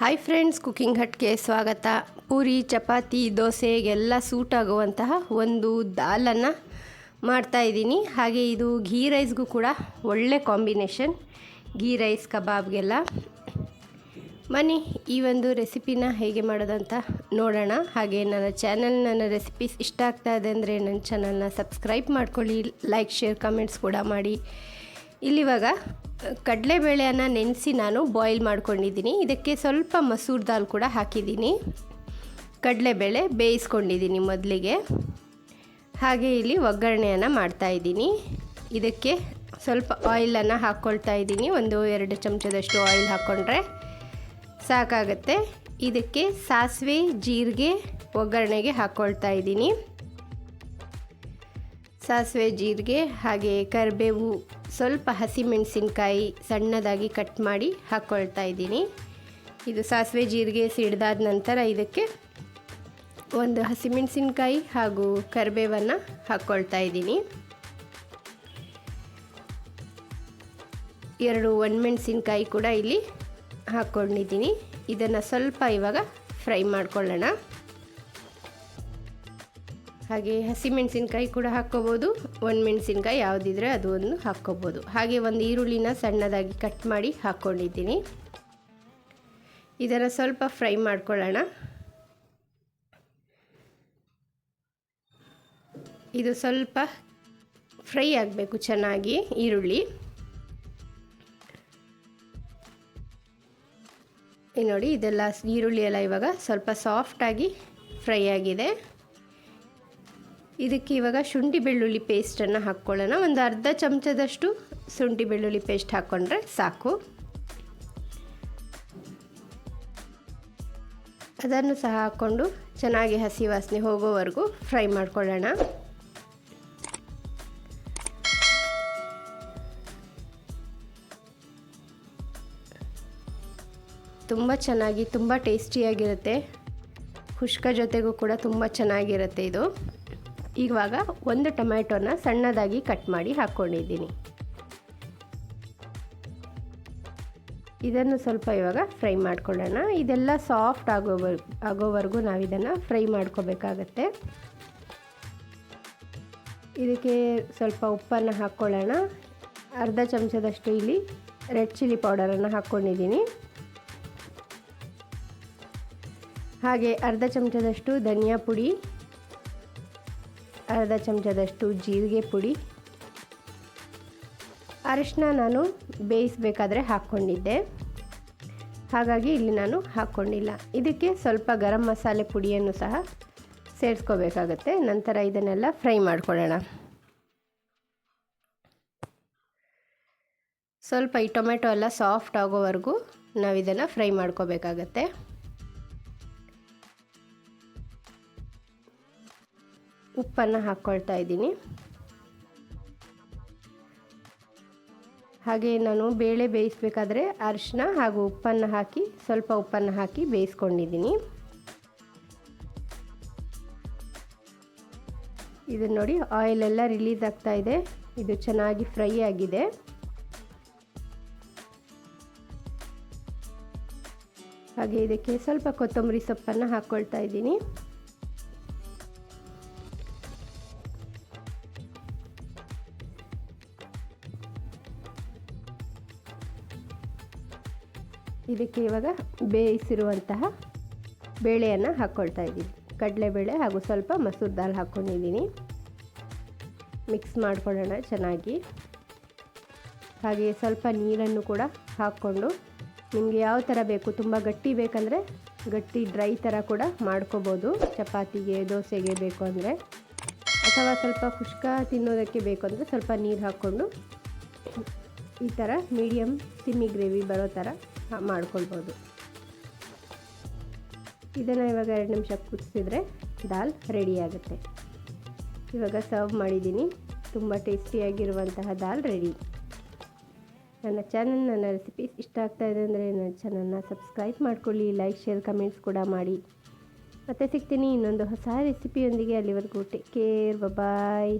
Hi friends cooking ಹಟ್ಗೆ ಸ್ವಾಗತ. Puri, chapati ದೋಸೆಗೆಲ್ಲ suit ಆಗುವಂತಹ ಒಂದು ದಾಲನ್ನು ಮಾಡ್ತಾಯಿದ್ದೀನಿ ಹಾಗೆ ಇದು ಘೀ ರೈಸ್ಗೂ ಕೂಡ ಒಳ್ಳೆ ಕಾಂಬಿನೇಷನ್ ಘೀ ರೈಸ್ ಕಬಾಬ್ಗೆಲ್ಲ. ಬನ್ನಿ ಈ ಒಂದು ರೆಸಿಪಿನ ಹೇಗೆ ಮಾಡೋದಂತ ನೋಡೋಣ. ಹಾಗೆ ನನ್ನ ಚಾನಲ್ ನನ್ನ ರೆಸಿಪೀಸ್ ಇಷ್ಟ ಆಗ್ತಾ ಇದೆ ಅಂದರೆ ನನ್ನ ಚಾನಲ್ನ ಸಬ್ಸ್ಕ್ರೈಬ್ ಮಾಡ್ಕೊಳ್ಳಿ ಲೈಕ್ ಶೇರ್ ಕಮೆಂಟ್ಸ್ ಕೂಡ ಮಾಡಿ. ಇಲ್ಲಿವಾಗ ಕಡಲೆಬೇಳೆಯನ್ನು ನೆನೆಸಿ ನಾನು ಬಾಯ್ಲ್ ಮಾಡ್ಕೊಂಡಿದ್ದೀನಿ. ಇದಕ್ಕೆ ಸ್ವಲ್ಪ ಮಸೂರ್ ದಾಲ್ ಕೂಡ ಹಾಕಿದ್ದೀನಿ. ಕಡಲೆಬೇಳೆ ಬೇಯಿಸ್ಕೊಂಡಿದ್ದೀನಿ ಮೊದಲಿಗೆ. ಹಾಗೆ ಇಲ್ಲಿ ಒಗ್ಗರಣೆಯನ್ನು ಮಾಡ್ತಾಯಿದ್ದೀನಿ ಇದಕ್ಕೆ ಸ್ವಲ್ಪ ಆಯಿಲನ್ನು ಹಾಕ್ಕೊಳ್ತಾ ಇದ್ದೀನಿ. ಒಂದು ಎರಡು ಚಮಚದಷ್ಟು ಆಯಿಲ್ ಹಾಕ್ಕೊಂಡ್ರೆ ಸಾಕಾಗತ್ತೆ. ಇದಕ್ಕೆ ಸಾಸಿವೆ, ಜೀರಿಗೆ ಒಗ್ಗರಣೆಗೆ ಹಾಕ್ಕೊಳ್ತಾ ಇದ್ದೀನಿ. ಸಾಸಿವೆ, ಜೀರಿಗೆ, ಹಾಗೆ ಕರಿಬೇವು ಸ್ವಲ್ಪ ಹಸಿಮೆಣಸಿನ್ಕಾಯಿ ಸಣ್ಣದಾಗಿ ಕಟ್ ಮಾಡಿ ಹಾಕ್ಕೊಳ್ತಾ ಇದ್ದೀನಿ. ಇದು ಸಾಸಿವೆ ಜೀರಿಗೆ ಸಿಡ್ದಾದ ನಂತರ ಇದಕ್ಕೆ ಒಂದು ಹಸಿಮೆಣಸಿನ್ಕಾಯಿ ಹಾಗೂ ಕರಿಬೇವನ್ನು ಹಾಕ್ಕೊಳ್ತಾ ಇದ್ದೀನಿ. ಎರಡು ಒಣಮೆಣಸಿನ್ಕಾಯಿ ಕೂಡ ಇಲ್ಲಿ ಹಾಕ್ಕೊಂಡಿದ್ದೀನಿ ಇದನ್ನು ಸ್ವಲ್ಪ ಇವಾಗ ಫ್ರೈ ಮಾಡ್ಕೊಳ್ಳೋಣ. ಹಾಗೆ ಹಸಿಮೆಣಸಿನ್ಕಾಯಿ ಕೂಡ ಹಾಕ್ಕೋಬೋದು. ಒಣಮೆಣಸಿನ್ಕಾಯಿ ಯಾವುದಿದ್ರೆ ಅದು ಒಂದು ಹಾಕ್ಕೋಬೋದು. ಹಾಗೆ ಒಂದು ಈರುಳ್ಳಿನ ಸಣ್ಣದಾಗಿ ಕಟ್ ಮಾಡಿ ಹಾಕ್ಕೊಂಡಿದ್ದೀನಿ ಇದನ್ನು ಸ್ವಲ್ಪ ಫ್ರೈ ಮಾಡ್ಕೊಳ್ಳೋಣ. ಇದು ಸ್ವಲ್ಪ ಫ್ರೈ ಆಗಬೇಕು ಚೆನ್ನಾಗಿ ಈರುಳ್ಳಿ. ನೋಡಿ ಇದೆಲ್ಲ ಈರುಳ್ಳಿ ಎಲ್ಲ ಇವಾಗ ಸ್ವಲ್ಪ ಸಾಫ್ಟಾಗಿ ಫ್ರೈ ಆಗಿದೆ. ಇದಕ್ಕೆ ಇವಾಗ ಶುಂಠಿ ಬೆಳ್ಳುಳ್ಳಿ ಪೇಸ್ಟನ್ನು ಹಾಕ್ಕೊಳ್ಳೋಣ. ಒಂದು ಅರ್ಧ ಚಮಚದಷ್ಟು ಶುಂಠಿ ಬೆಳ್ಳುಳ್ಳಿ ಪೇಸ್ಟ್ ಹಾಕ್ಕೊಂಡ್ರೆ ಸಾಕು. ಅದನ್ನು ಸಹ ಹಾಕ್ಕೊಂಡು ಚೆನ್ನಾಗಿ ಹಸಿ ವಾಸನೆ ಹೋಗೋವರೆಗೂ ಫ್ರೈ ಮಾಡ್ಕೊಳ್ಳೋಣ. ತುಂಬ ಚೆನ್ನಾಗಿ, ತುಂಬ ಟೇಸ್ಟಿಯಾಗಿರುತ್ತೆ ಖುಷ್ಕ ಜೊತೆಗೂ ಕೂಡ ತುಂಬ ಚೆನ್ನಾಗಿರುತ್ತೆ ಇದು. ಇವಾಗ ಒಂದು ಟೊಮ್ಯಾಟೊನ ಸಣ್ಣದಾಗಿ ಕಟ್ ಮಾಡಿ ಹಾಕ್ಕೊಂಡಿದ್ದೀನಿ. ಇದನ್ನು ಸ್ವಲ್ಪ ಇವಾಗ ಫ್ರೈ ಮಾಡ್ಕೊಳ್ಳೋಣ. ಇದೆಲ್ಲ ಸಾಫ್ಟ್ ಆಗೋವರ್ ಆಗೋವರೆಗೂ ನಾವು ಇದನ್ನು ಫ್ರೈ ಮಾಡ್ಕೋಬೇಕಾಗತ್ತೆ. ಇದಕ್ಕೆ ಸ್ವಲ್ಪ ಉಪ್ಪನ್ನು ಹಾಕ್ಕೊಳ್ಳೋಣ. ಅರ್ಧ ಚಮಚದಷ್ಟು ಇಲ್ಲಿ ರೆಡ್ ಚಿಲ್ಲಿ ಪೌಡರನ್ನು ಹಾಕ್ಕೊಂಡಿದ್ದೀನಿ. ಹಾಗೆ ಅರ್ಧ ಚಮಚದಷ್ಟು ಧನಿಯಾ ಪುಡಿ ಅರ್ಧ ಚಮಚದಷ್ಟು ಜೀರಿಗೆ ಪುಡಿ. ಅರಿಶಿನ ನಾನು ಬೇಯಿಸಬೇಕಾದ್ರೆ ಹಾಕ್ಕೊಂಡಿದ್ದೆ. ಹಾಗಾಗಿ ಇಲ್ಲಿ ನಾನು ಹಾಕ್ಕೊಂಡಿಲ್ಲ. ಇದಕ್ಕೆ ಸ್ವಲ್ಪ ಗರಂ ಮಸಾಲೆ ಪುಡಿಯನ್ನು ಸಹ ಸೇರಿಸ್ಕೋಬೇಕಾಗತ್ತೆ. ನಂತರ ಇದನ್ನೆಲ್ಲ ಫ್ರೈ ಮಾಡ್ಕೊಳ್ಳೋಣ. ಸ್ವಲ್ಪ ಈ ಟೊಮೆಟೊ ಎಲ್ಲ ಸಾಫ್ಟ್ ಆಗೋವರೆಗೂ ನಾವು ಇದನ್ನು ಫ್ರೈ ಮಾಡ್ಕೋಬೇಕಾಗತ್ತೆ. ಉಪ್ಪನ್ನು ಹಾಕ್ಕೊಳ್ತಾ ಇದ್ದೀನಿ. ಹಾಗೆ ನಾನು ಬೇಳೆ ಬೇಯಿಸಬೇಕಾದ್ರೆ ಅರಿಶಿನ ಹಾಗೂ ಉಪ್ಪನ್ನು ಹಾಕಿ, ಸ್ವಲ್ಪ ಉಪ್ಪನ್ನು ಹಾಕಿ ಬೇಯಿಸ್ಕೊಂಡಿದ್ದೀನಿ. ಇದು ನೋಡಿ ಆಯಿಲೆಲ್ಲ ರಿಲೀಸ್ ಆಗ್ತಾ ಇದೆ. ಇದು ಚೆನ್ನಾಗಿ ಫ್ರೈ ಆಗಿದೆ. ಹಾಗೆ ಇದಕ್ಕೆ ಸ್ವಲ್ಪ ಕೊತ್ತಂಬರಿ ಸೊಪ್ಪನ್ನು ಹಾಕ್ಕೊಳ್ತಾ ಇದ್ದೀನಿ. ಇದಕ್ಕೆ ಇವಾಗ ಬೇಯಿಸಿರುವಂತಹ ಬೇಳೆಯನ್ನು ಹಾಕ್ಕೊಳ್ತಾ ಇದ್ದೀನಿ. ಕಡಲೆಬೇಳೆ ಹಾಗೂ ಸ್ವಲ್ಪ ಮಸೂರ್ ದಾಲ್ ಹಾಕ್ಕೊಂಡಿದ್ದೀನಿ ಮಿಕ್ಸ್ ಮಾಡ್ಕೊಳ್ಳೋಣ ಚೆನ್ನಾಗಿ. ಹಾಗೆ ಸ್ವಲ್ಪ ನೀರನ್ನು ಕೂಡ ಹಾಕ್ಕೊಂಡು ನಿಮಗೆ ಯಾವ ಥರ ಬೇಕು, ತುಂಬ ಗಟ್ಟಿ ಬೇಕಂದರೆ ಗಟ್ಟಿ ಡ್ರೈ ಥರ ಕೂಡ ಮಾಡ್ಕೋಬೋದು. ಚಪಾತಿಗೆ, ದೋಸೆಗೆ ಬೇಕು ಅಂದರೆ. ಅಥವಾ ಸ್ವಲ್ಪ ಖುಷ್ಕ ತಿನ್ನೋದಕ್ಕೆ ಬೇಕು ಅಂದರೆ ಸ್ವಲ್ಪ ನೀರು ಹಾಕ್ಕೊಂಡು ಈ ಥರ ಮೀಡಿಯಮ್ ಸಿಮ್ಮಿ ಗ್ರೇವಿ ಬರೋ ಥರ ಮಾಡ್ಕೊಳ್ಬೋದು. ಇದನ್ನು ಇವಾಗ ಎರಡು ನಿಮಿಷ ಕುದಿಸಿದ್ರೆ ದಾಲ್ ರೆಡಿ ಆಗುತ್ತೆ. ಇವಾಗ ಸರ್ವ್ ಮಾಡಿದ್ದೀನಿ. ತುಂಬ ಟೇಸ್ಟಿಯಾಗಿರುವಂತಹ ದಾಲ್ ರೆಡಿ ನನ್ನ ಚಾನಲ್ ನನ್ನ ರೆಸಿಪೀಸ್ ಇಷ್ಟ ಆಗ್ತಾ ಇದೆ ಅಂದರೆ ನನ್ನ ಚಾನಲ್ನ ಸಬ್ಸ್ಕ್ರೈಬ್ ಮಾಡ್ಕೊಳ್ಳಿ ಲೈಕ್ ಶೇರ್ ಕಮೆಂಟ್ಸ್ ಕೂಡ ಮಾಡಿ. ಮತ್ತೆ ಸಿಗ್ತೀನಿ ಇನ್ನೊಂದು ಹೊಸ ರೆಸಿಪಿಯೊಂದಿಗೆ ಅಲ್ಲಿವರೆಗೂ ಟೇಕ್ ಕೇರ್ ಬಾಯ್